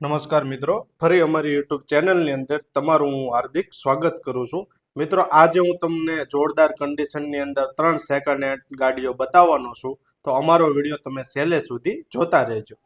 નમસ્કાર મિત્રો. ફરી અમારી યુટ્યુબ ચેનલની અંદર તમારું હું હાર્દિક સ્વાગત કરું છું. મિત્રો, આજે હું તમને જોરદાર કન્ડિશનની અંદર ત્રણ સેકન્ડ હેન્ડ ગાડીઓ બતાવવાનો છું. તો અમારો વીડિયો તમે છેલ્લે સુધી જોતા રહેજો.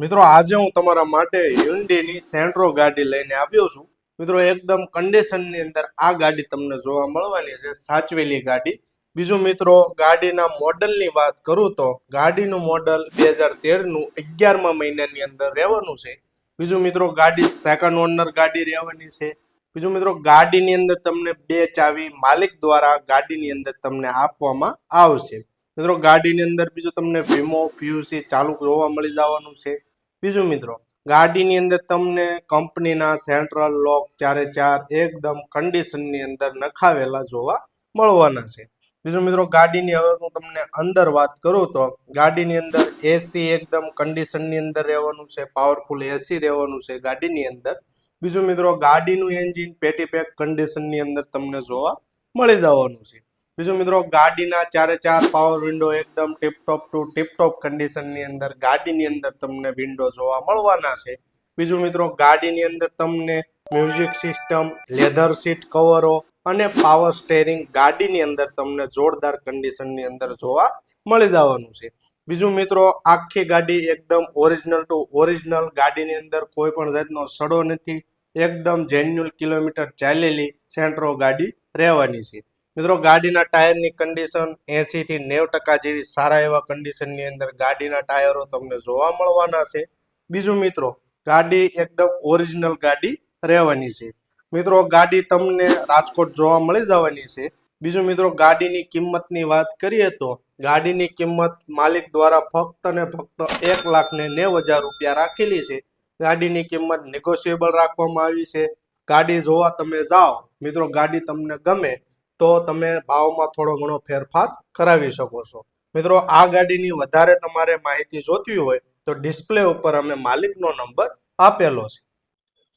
મિત્રો, આજે હું તમારા માટે હ્યુન્ડીની સેન્ટ્રો ગાડી લઈને આવ્યો છું. મિત્રો, એકદમ કન્ડિશનની અંદર આ ગાડી તમને જોવા મળવાની છે. સાચવેલી ગાડી. બીજું મિત્રો, ગાડીના મોડલની વાત કરું તો ગાડીનું મોડલ બે હજાર તેરનું અગિયારમા મહિનાની અંદર રહેવાનું છે. બીજું મિત્રો, ગાડી સેકન્ડ ઓનર ગાડી રહેવાની છે. બીજું મિત્રો, ગાડીની અંદર તમને બે ચાવી માલિક દ્વારા ગાડીની અંદર તમને આપવામાં આવશે. મિત્રો, ગાડીની અંદર બીજું તમને વીમો પીયુસી ચાલુ જોવા મળી જવાનું છે. બીજું મિત્રો, ગાડીની અંદર તમને કંપનીના સેન્ટ્રલ લોક ચારે ચાર એકદમ કન્ડિશનની અંદર નખાવેલા જોવા મળવાના છે. બીજું મિત્રો, ગાડીની હવે હું તમને અંદર વાત કરું તો, ગાડીની અંદર એસી એકદમ કન્ડિશનની અંદર રહેવાનું છે પાવરફુલ એસી રહેવાનું છે ગાડીની અંદર. બીજું મિત્રો, ગાડીનું એન્જિન પેટી પેક કન્ડિશનની અંદર તમને જોવા મળી જવાનું છે. બીજું મિત્રો, ગાડીના ચારે ચાર પાવર વિન્ડો એકદમ ટીપટોપ ટુ ટીપટોપ કન્ડિશનની અંદર ગાડીની અંદર તમને વિન્ડો જોવા મળવાના છે. બીજું મિત્રો, ગાડીની અંદર તમને મ્યુઝિક સિસ્ટમ લેધર સીટ કવરો અને પાવર સ્ટેરિંગ ગાડીની અંદર તમને જોરદાર કન્ડિશનની અંદર જોવા મળી જવાનું છે. બીજું મિત્રો, આખી ગાડી એકદમ ઓરિજિનલ ટુ ઓરિજિનલ ગાડીની અંદર કોઈ પણ જાતનો સડો નથી. એકદમ જેન્યુઅલ કિલોમીટર ચાલેલી સેન્ટ્રો ગાડી રહેવાની છે. મિત્રો, ગાડીના ટાયરની કન્ડિશન એંસીથી નેવું ટકા જેવી સારા એવા કન્ડિશનની અંદર ગાડીના ટાયરો તમને જોવા મળવાના છે. બીજું મિત્રો, ગાડી એકદમ ઓરિજિનલ ગાડી રહેવાની છે. મિત્રો, ગાડી તમને રાજકોટ જોવા મળી જવાની છે. બીજું મિત્રો, ગાડીની કિંમતની વાત કરીએ તો ગાડીની કિંમત માલિક દ્વારા ફક્ત ને ફક્ત એક લાખ ને નેવ હજાર રૂપિયા રાખેલી છે. ગાડીની કિંમત નેગોશિયેબલ રાખવામાં આવી છે. ગાડી જોવા તમે જાઓ, મિત્રો, ગાડી તમને ગમે તો તમે ભાવમાં થોડો ઘણો ફેરફાર કરાવી શકો છો. મિત્રો, આ ગાડીની વધારે તમારે માહિતી જોતી હોય તો ડિસ્પ્લે ઉપર અમે માલિકનો નંબર આપેલો છે.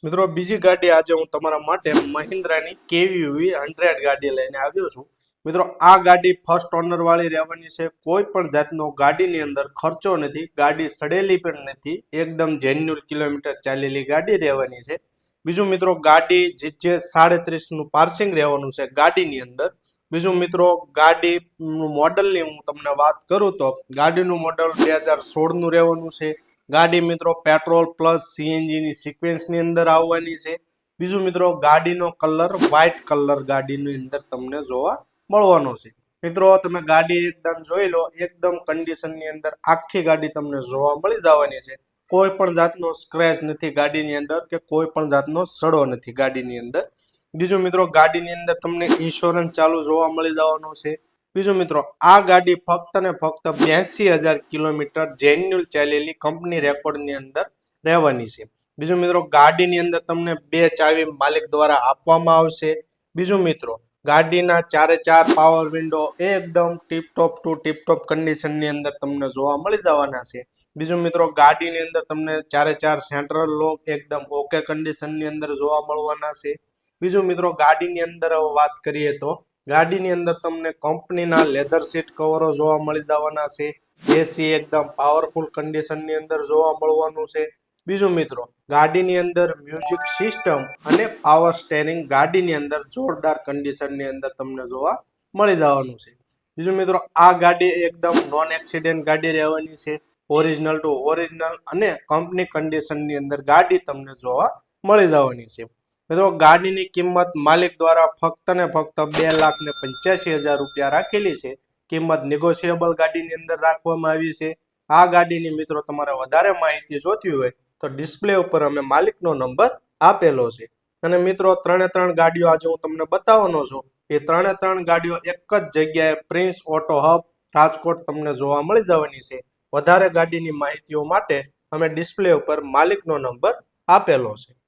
મિત્રો, બીજી ગાડી આજે હું તમારા માટે મહિન્દ્રાની કેવીવી હંડ્રેડ ગાડી લઈને આવ્યો છું. મિત્રો, આ ગાડી ફર્સ્ટ ઓનર વાળી રહેવાની છે. કોઈ પણ જાતનો ગાડીની અંદર ખર્ચો નથી. ગાડી સડેલી પણ નથી. એકદમ જેન્યુઅલ કિલોમીટર ચાલેલી ગાડી રહેવાની છે. બીજું મિત્રો, ગાડી જે સાડત્રીસનું પાર્સિંગ રહેવાનું છે ગાડીની અંદર. બીજું મિત્રો ગાડી મોડલની હું તમને વાત કરું તો ગાડીનું મોડલ બે હજાર સોળનું રહેવાનું છે. ગાડી મિત્રો પેટ્રોલ પ્લસ સીએનજી ની સિક્વેન્સની અંદર આવવાની છે. બીજું મિત્રો ગાડીનો કલર વ્હાઇટ કલર ગાડીની અંદર તમને જોવા મળવાનો છે. મિત્રો તમે ગાડી એકદમ જોઈ લો, એકદમ કન્ડિશનની અંદર આખી ગાડી તમને જોવા મળી જવાની છે. કોઈ પણ જાતનો સ્ક્રેચ નથી ગાડીની અંદર કે કોઈ પણ જાતનો સડો નથી ગાડીની અંદર. બીજું મિત્રો ગાડીની અંદર તમને ઇન્સ્યોરન્સ ચાલુ જોવા મળી જવાનો છે. બીજું મિત્રો, આ ગાડી ફક્ત ને ફક્ત બ્યાસી હજાર કિલોમીટર જેન્યુઅલ ચાલેલી કંપની રેકોર્ડની અંદર રહેવાની છે. બીજું મિત્રો, ગાડીની અંદર તમને બે ચાવી માલિક દ્વારા આપવામાં આવશે. બીજું મિત્રો, ગાડીના ચારે ચાર પાવર વિન્ડો એકદમ ટીપટોપ ટુ ટીપટોપ કન્ડિશનની અંદર તમને જોવા મળી જવાના છે. બીજું મિત્રો, ગાડીની અંદર તમને ચારે ચાર સેન્ટ્રલ લોક એકદમ ઓકે કન્ડિશનની અંદર જોવા મળવાના છે. બીજું મિત્રો, ગાડીની અંદર વાત કરીએ તો ગાડીની અંદર તમને કંપનીના લેધર સીટ કવરો જોવા મળી જવાના છે. એસી એકદમ પાવરફુલ કન્ડિશનની અંદર જોવા મળવાનું છે. બીજું મિત્રો, ગાડીની અંદર મ્યુઝિક સિસ્ટમ અને પાવર સ્ટેરિંગ ગાડીની અંદર જોરદાર કન્ડિશનની અંદર તમને જોવા મળી જવાનું છે. બીજું મિત્રો, આ ગાડી એકદમ નોન એક્સિડન્ટ ગાડી રહેવાની છે. ઓરિજિનલ ટુ ઓરિજિનલ અને કંપની કન્ડિશનની અંદર ગાડી તમને જોવા મળી જવાની છે. મિત્રો, ગાડીની કિંમત માલિક દ્વારા ફક્ત ને ફક્ત બે લાખ ને પંચ્યાસી હજાર રૂપિયા રાખેલી છે. કિંમત નેગોશિયેબલ ગાડીની અંદર રાખવામાં આવી છે. આ ગાડીની મિત્રો, તમારે વધારે માહિતી જોતી હોય તો ડિસ્પ્લે ઉપર અમે માલિકનો નંબર આપેલો છે. અને મિત્રો, ત્રણે ત્રણ ગાડીઓ આજે હું તમને બતાવવાનો છું. એ ત્રણે ત્રણ ગાડીઓ એક જ જગ્યાએ પ્રિન્સ ઓટો હબ રાજકોટ તમને જોવા મળી જવાની છે. વધારે ગાડીની માહિતીઓ માટે અમે ડિસ્પ્લે ઉપર માલિકનો નંબર આપેલો છે.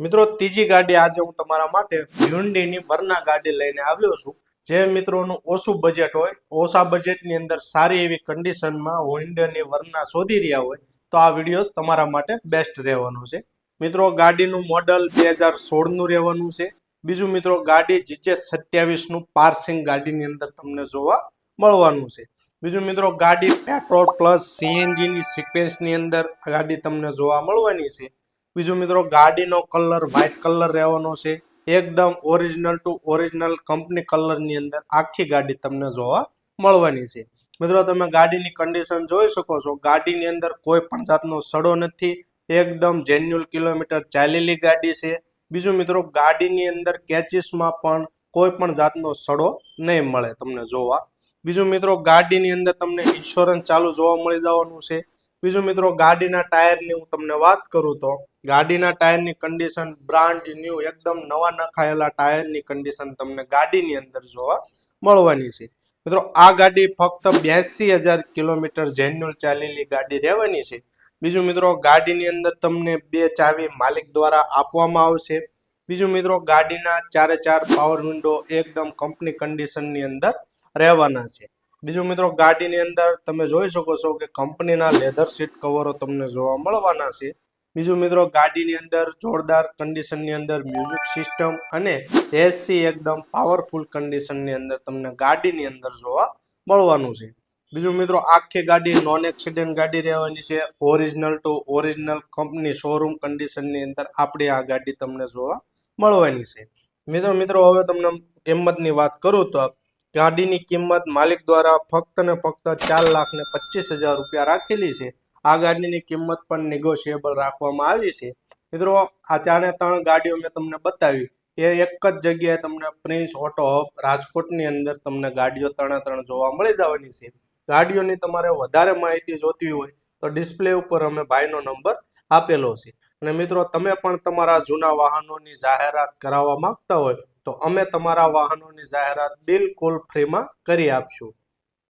મિત્રો, ત્રીજી ગાડી આજે હું તમારા માટે હ્યુન્ડીની વરના ગાડી લઈને આવ્યો છું. જે મિત્રોનું ઓછું બજેટ હોય, ઓછા બજેટની અંદર સારી એવી કન્ડિશનમાં હોન્ડાની વરના શોધી રહ્યા હોય, તો આ વીડિયો તમારા માટે બેસ્ટ રહેવાનો છે. મિત્રો, ગાડીનું મોડલ બે હજાર સોળનું રહેવાનું છે. બીજું મિત્રો, ગાડી જીજે સત્યાવીસનું પાર્સિંગ ગાડીની અંદર તમને જોવા મળવાનું છે. બીજું મિત્રો, ગાડી પેટ્રોલ પ્લસ સીએનજીની સિક્વેન્સની સિક્વેન્સ અંદર ગાડી તમને જોવા મળવાની છે. બીજું મિત્રો, ગાડીનો કલર વ્હાઇટ કલર રહેવાનો છે. એકદમ ઓરિજિનલ ટુ ઓરિજિનલ કંપની કલરની અંદર આખી ગાડી તમને જોવા મળવાની છે. મિત્રો, તમે ગાડીની કન્ડિશન જોઈ શકો છો. ગાડીની અંદર કોઈ પણ જાતનો સડો નથી. એકદમ જેન્યુઅલ કિલોમીટર ચાલેલી ગાડી છે. બીજું મિત્રો, ગાડીની અંદર કેચીસમાં પણ કોઈ પણ જાતનો સડો નહીં મળે તમને જોવા. બીજું મિત્રો, ગાડીની અંદર તમને ઇન્સ્યોરન્સ ચાલુ જોવા મળી જવાનું છે. બીજું મિત્રો, ગાડીના ટાયરની હું તમને વાત કરું તો ગાડીના ટાયરની કન્ડિશન બ્રાન્ડ ન્યૂ એકદમ નવા નખાયેલા ટાયરની કન્ડિશન તમને ગાડીની અંદર જોવા મળવાની છે. મિત્રો, આ ગાડી ફક્ત બ્યાસી હજાર કિલોમીટર જેન્યુઅલ ચાલેલી ગાડી રહેવાની છે. બીજું મિત્રો, ગાડીની અંદર તમને બે ચાવી માલિક દ્વારા આપવામાં આવશે. બીજું મિત્રો, ગાડીના ચારે ચાર પાવર વિન્ડો એકદમ કંપની કન્ડિશનની અંદર રહેવાના છે. બીજું મિત્રો, ગાડીની અંદર તમે જોઈ શકો છો કે કંપનીના લેધર સીટ કવરો તમને જોવા મળવાના છે. બીજું મિત્રો, ગાડીની અંદર જોરદાર કન્ડિશનની અંદર મ્યુઝિક સિસ્ટમ અને એસી એકદમ પાવરફુલ કન્ડિશનની અંદર તમને ગાડીની અંદર જોવા મળવાનું છે. બીજું મિત્રો, આખી ગાડી નોન એક્સિડન્ટ ગાડી રહેવાની છે. Original to original company showroom કન્ડિશનની અંદર આપણી આ ગાડી તમને જોવા મળવાની છે. મિત્રો મિત્રો, હવે તમને કિંમતની વાત કરું તો ગાડીની કિંમત માલિક દ્વારા ફક્ત ને ફક્ત ચાર લાખ ને પચીસ હજાર રૂપિયા રાખેલી છે. આ ગાડીની કિંમત પણ નેગોશિયેબલ રાખવામાં આવી છે. મિત્રો, આ ચારે ત્રણ ગાડીઓ મેં તમને બતાવી. એ એક જ જગ્યાએ તમને પ્રિન્સ ઓટો હબ રાજકોટની અંદર તમને ગાડીઓ ત્રણે ત્રણ જોવા મળી જવાની છે. ગાડીઓની તમારે વધારે માહિતી જોતી હોય તો ડિસ્પ્લે ઉપર અમે ભાઈનો નંબર આપેલો છે. અને મિત્રો, તમે પણ તમારા જૂના વાહનોની જાહેરાત કરાવવા માંગતા હોય તો અમે તમારા વાહનોની જાહેરાત બિલકુલ ફ્રીમાં કરી આપશું.